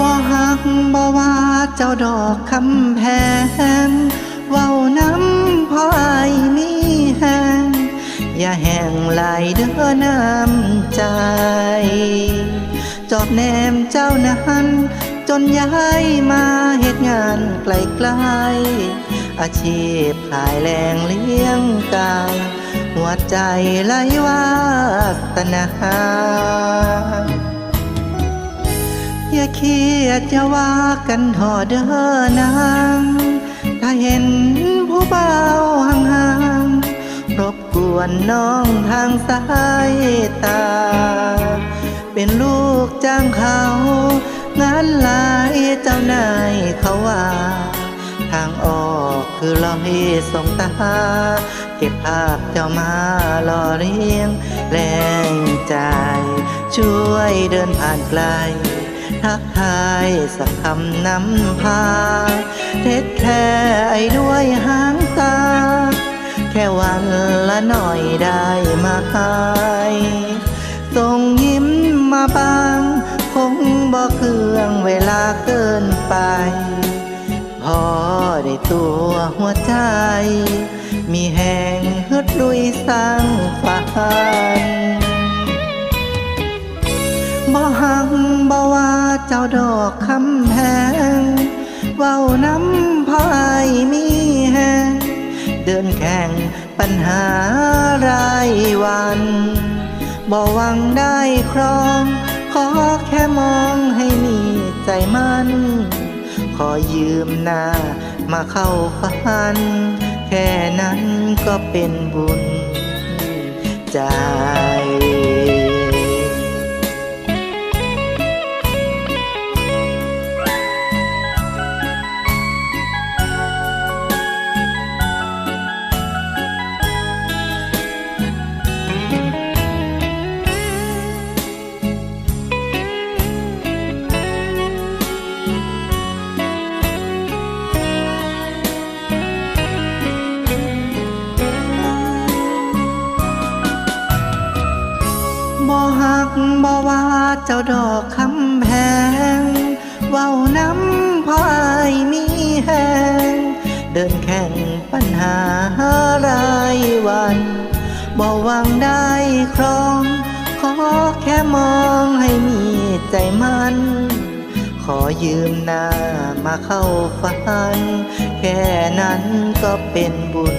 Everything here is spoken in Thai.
บ่ว่าเจ้าดอกคำแพงเว้าน้ำพาะอายมีแหงอย่าแห้งไหลเด้อน้ำใจ จอบแนมเจ้านั้นจนย้ายมาเหตุงานไกลๆอาชีพขายแรงเลี้ยงกายหัวใจไหลวาสนา อย่าเครียดอย่าว่ากันทอเด้อนางถ้าเห็นผู้เบาห่างๆรบกวนน้องทางสายตา เป็นลูกจ้างเขา งานหลายเจ้านายเขาว่า ทางออกคือรอยส่งตา เก็บภาพเจ้ามาหล่อเลี้ยงแรงใจ ช่วยเดินผ่านไกล ทักทายสักคำนำพา เท็ดแค่ไอ้ด้วยหางตา แค่วันละหน่อยได้มาหายส่งยิ้มมาบาง คงบอกเครื่องเวลาเกินไป พอได้ตัวหัวใจ มีแหงฮึดลุยสร้างฝันบ่หังบ่ เจ้าดอกคำแพงเว้าน้ำพายมีแหงเดินแข่งปัญหารายวันบ่หวังได้ครอง ขอแค่มองให้มีใจมันขอยืมหน้ามาเข้าฝัน แค่นั้นก็เป็นบุญจบ่ หักบ่ว่าเจ้าดอกคำแพงเว้าน้ำพายมีแหงเดินแข่งปัญหารายวันบ่หวังได้ครอง ขอแค่มองให้มีใจมัน ขอยืมหน้ามาเข้าฝัน แค่นั้นก็เป็นบุญ